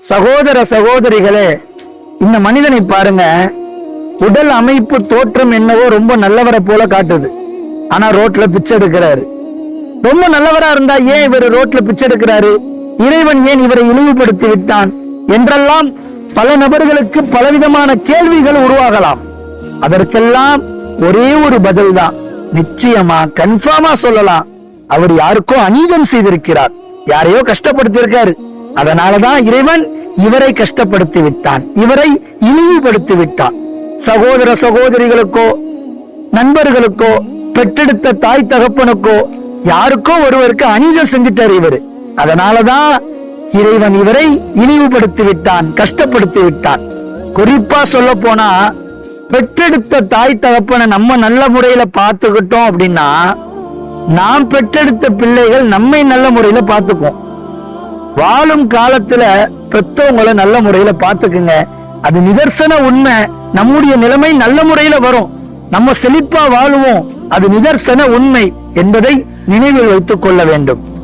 சகோதர சகோதரிகளே இந்த மனிதனை பாருங்க. உடல் அமைப்பு தோற்றம் என்னவோ ரொம்ப நல்லவரை போல காட்டுது. ஆனா ரோட்ல பிச்சை எடுக்கிறாரு. ரொம்ப நல்லவரா இருந்தா ஏன் இவர் ரோட்ல பிச்சை எடுக்கிறாரு? இறைவன் ஏன் இவரை இழிவுபடுத்தி விட்டான்? என்றெல்லாம் பல நபர்களுக்கு பலவிதமான கேள்விகள் உருவாகலாம். அதற்கெல்லாம் ஒரே ஒரு பதில் தான் நிச்சயமா கன்ஃபார்மா சொல்லலாம். அவர் யாருக்கோ அநீதம் செய்திருக்கிறார். யாரையோ கஷ்டப்படுத்தியிருக்காரு. அதனாலதான் இறைவன் இவரை கஷ்டப்படுத்தி விட்டான் இவரை இழிவுபடுத்தி விட்டான் சகோதர சகோதரிகளுக்கோ நண்பர்களுக்கோ பெற்றெடுத்த தாய் தகப்பனுக்கோ யாருக்கோ ஒருவருக்கு அநீதம் செஞ்சிட்டார் இவர். அதனாலதான் இறைவன் இவரை இழிவுபடுத்தி விட்டான் கஷ்டப்படுத்தி விட்டான் குறிப்பா சொல்ல போனா பெற்றெடுத்த தாய் தகப்பனை நம்ம நல்ல முறையில பார்த்துக்கிட்டோம் அப்படின்னா நாம் பெற்றெடுத்த பிள்ளைகள் நம்மை நல்ல முறையில பார்த்துக்குவோம். வாழும் காலத்துல பெத்தவங்களை நல்ல முறையில பாத்துக்குங்க அது நிதர்சன உண்மை. நம்முடைய நிலைமை நல்ல முறையில வரும். நம்ம செழிப்பா வாழுவோம். அது நிதர்சன உண்மை என்பதை நினைவில் வைத்துக் கொள்ள வேண்டும்.